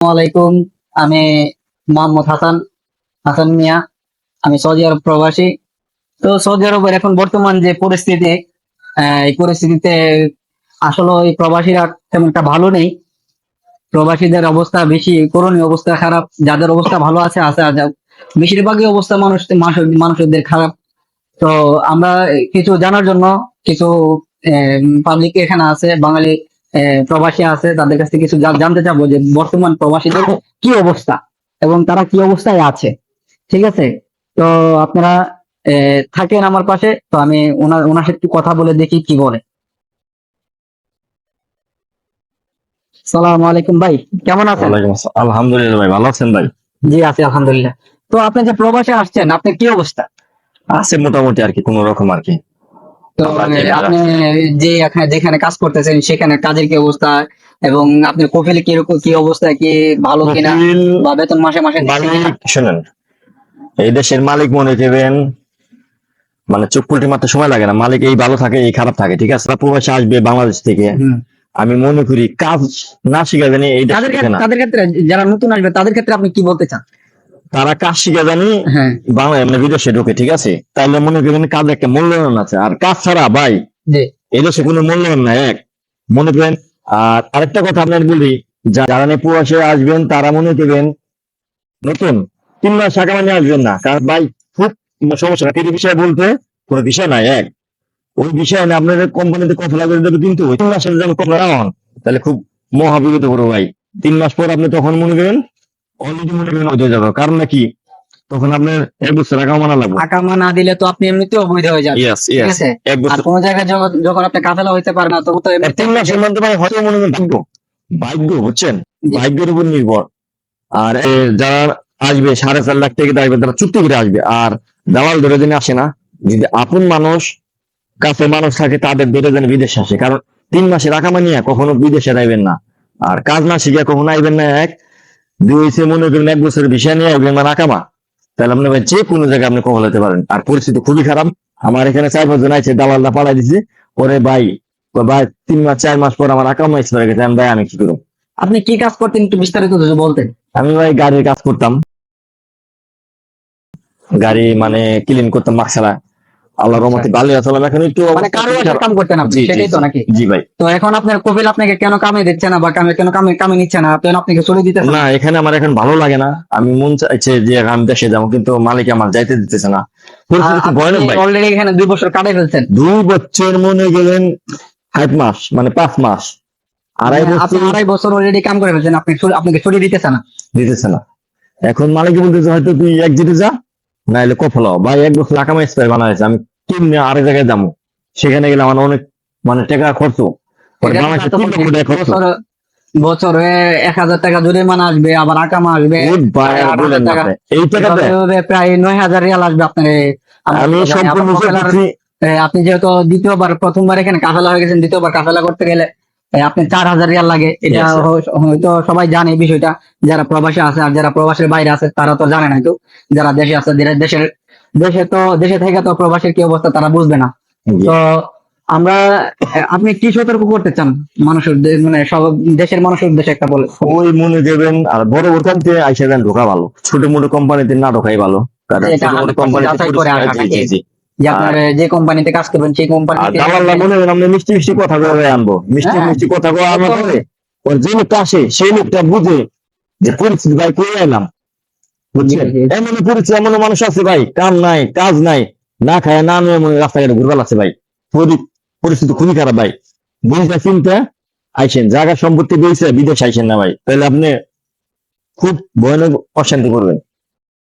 আলাইকুম আমি মোহাম্মদ হাসান হাসান মিয়া। আমি সৌদি আরব প্রবাসী। তো সৌদি আরবের এখন বর্তমান যে পরিস্থিতি এই পরিস্থিতিতে আসলে এই প্রবাসীরা তেমন একটা ভালো নেই। প্রবাসীদের অবস্থা বেশি, করণীয় অবস্থা খারাপ, যাদের অবস্থা ভালো আছে আছে বেশিরভাগই অবস্থা মানুষ, মানুষ- মানুষদের খারাপ। তো আমরা কিছু জানার জন্য, কিছু পাবলিক এখানে আছে, বাঙালি প্রবাসী আছে তাদের কাছ থেকে কিছু জানতে চাবো যে বর্তমান প্রবাসীদের কি অবস্থা এবং তারা কি অবস্থায় আছে। ঠিক আছে? তো আপনারা থাকেন আমার পাশে তো আমি ওনার ওনার সাথে একটু কথা বলে দেখি কি বলে। সালাম আলাইকুম ভাই কেমন আছেন? আলহামদুলিল্লাহ ভাই ভালো আছেন ভাই? জি আছি আলহামদুলিল্লাহ। তো আপনি যে প্রবাসে আসছেন আপনার কি অবস্থা? আছে মোটামুটি আর কি কোন রকম আর কি। তো জানে। আপনি যে এখানে যেখানে কাজ করতেছেন সেখানে কাজের কি অবস্থা? এবং আপনার কফিলে কি কি অবস্থা কি ভালো কিনা? বা বেতন মাসে মাসে? শুনেন এই দেশের মালিক মনে করবেন মানে চোখ পুলটি মারতে সময় লাগে না। মালিক এই ভালো থাকে এই খারাপ থাকে ঠিক আছে? প্রবাসে আসবে বাংলাদেশ থেকে। আমি মনে করি কাজ না শিখা জানি এই তাদের ক্ষেত্রে যারা নতুন আসবে তাদের ক্ষেত্রে আপনি কি বলতে চান? তারা কাজ শিখা জানি হ্যাঁ। বাংলা মানে বিদেশে ঢোকে ঠিক আছে? তাইলে মনে করবেন কাজ একটা মূল্যায়ন আছে। আর কাজ ছাড়া ভাই জি। এই দেশে কোনো মূল্যায়ন নাই এক। মনে করেন আর আরেকটা কথা আপনার বলি যারা প্রবাসে আসবেন তারা মনে করবেন নতুন। তিন মাস টাকা মানে আসবেন না। কারণ ভাই খুব সমস্যা। তিন বিষয় বলতে কোনো বিষয় নাই এক। ওই বিষয় না আপনাদের কোম্পানিতে কথা লাগে দেবে কিন্তু ওই তিন মাসের যখন কথা হন তাহলে খুব মহাবিপদ করব ভাই। তিন মাস পর আপনি তখন মনে করেন অলরেডি হয়ে যাবে। কারণ নাকি তখন আপনার এক বছর মানা লাগবে। আকামা না দিলে তো আপনি এমনিতেও অবৈধ হয়ে যাবেন। ইয়েস ইয়েস এক বছর কোন জায়গায় যখন- আপনি কাফেলা হইতে না তবু তো তিন মাসের মধ্যে ভাই হয়তো মনে ভাগ্য। ভাগ্য বুঝছেন? ভাগ্যের উপর নির্ভর। আর যারা আসবে সাড়ে চার লাখ থেকে আসবে তারা চুক্তি করে আসবে। আর দালাল ধরে দিনে আসে না। যদি আপন মানুষ কাছে মানুষ থাকে তাদের ধরে দিনে বিদেশে আসে। কারণ তিন মাসে রাখা মানিয়া কখনো বিদেশে যাইবেন না। আর কাজ না শিখে কখনো আইবেন না এক সে মনে করেন এক বছরের বিষয় নিয়ে আসবেন না রাখামা তাহলে আপনি যে কোনো জায়গায় আপনি কখন হতে পারেন। আর পরিস্থিতি খুবই খারাপ। আমার এখানে চার পাঁচজন আছে দালালটা পালাই দিছে। পরে ভাই ভাই তিন মাস চার মাস পর আমার আকামা এক্সপায়ার গেছে আমি ভাই আমি কি করব? আপনি কি কাজ করতেন একটু বিস্তারিত যদি বলতেন? আমি ভাই গাড়ির কাজ করতাম। গাড়ি মানে ক্লিন করতাম মাকসালা। আল্লাহ রহমতে ভালো আছিলাম এখন একটু মানে কারও কাম করতেন আপনি সেটাই তো নাকি? জি ভাই। তো এখন আপনার আপনাকে কেন কামে দিচ্ছে না বা কামে কেন কামে কামে নিচ্ছে না? কেন আপনাকে চলে দিতেছে না এখানে আমার এখন ভালো লাগে না। আমি মন চাইছে যে আমি দেশে যাব কিন্তু মালিক আমার যাইতে দিতেছে না। অলরেডি এখানে দুই বছর কাটাই ফেলছেন। দুই বছর মনে গেলেন ষাট মাস মানে পাঁচ মাস। আড়াই মানে আপনি বছর আড়াই বছর অলরেডি কাম করে ফেলছেন আপনি আপনাকে ছুটি দিতেছে না। দিতেছে না। এখন মালিক বলতেছে হয়তো তুই এক জিতে যা না এলে কফল। ভাই এক বছর টাকা স্প্রে বানাইছে আমি কেমনি আরেক জায়গায় যাব। সেখানে গেলে আমার অনেক মানে টাকা খরচ বছর বছরে এক হাজার টাকা জরিমানা আসবে আবার আকামা আসবে। টাকা। প্রায় নয় হাজার রিয়াল আসবে আপনার। আমি সম্পূর্ণ আপনি যেহেতু দ্বিতীয়বার প্রথমবার এখানে কাফেলা হয়ে গেছেন দ্বিতীয়বার কাফেলা করতে গেলে আপনি চার হাজার রিয়াল লাগে। এটা. হয়- হয়তো সবাই জানে বিষয়টা। যারা প্রবাসী আছে আর যারা প্রবাসের বাইরে আছে তারা তো জানে না তো। যারা দেশে আছে দেশের দেশে তো দেশে থেকে তো প্রবাসের কি অবস্থা তারা বুঝবে না। তো আমরা আপনি কি সতর্ক করতে চান মানুষের মানে সব দেশের মানুষের উদ্দেশ্যে একটা বলে? ওই মনে দেবেন আর বড় বড় কোম্পানিতে আইসা দেন ঢোকা ভালো। ছোট মোটো কোম্পানিতে না ঢোকাই ভালো। কারণ এটা ছোট মোটো 100% কোম্পানিতে যাচাই করে পরিষ্কার- আসাটা জি, জি, জি। যে কোম্পানিতে কাজ করবেন সেই কোম্পানি মনে মিষ্টি মিষ্টি কথা বলে আনব। মিষ্টি হ্যাঁ। মিষ্টি কথা বলে আনার পরে ওর যে লোকটা আসে সেই লোকটা বুঝে যে পরিস্থিতি ভাই করে এলাম বুঝছেন। এমন পরিচয় এমন মানুষ আছে ভাই। কাম নাই কাজ নাই। না খায় না নয় মনে রাস্তাঘাটে ঘুরবার আছে ভাই। পরিস্থিতি খুবই খারাপ ভাই। বুঝতে চিন্তা আইসেন জায়গা সম্পত্তি বেড়েছে বিদেশ আইসেন না ভাই। তাহলে আপনি খুব ভয়ানক অশান্তি করবেন।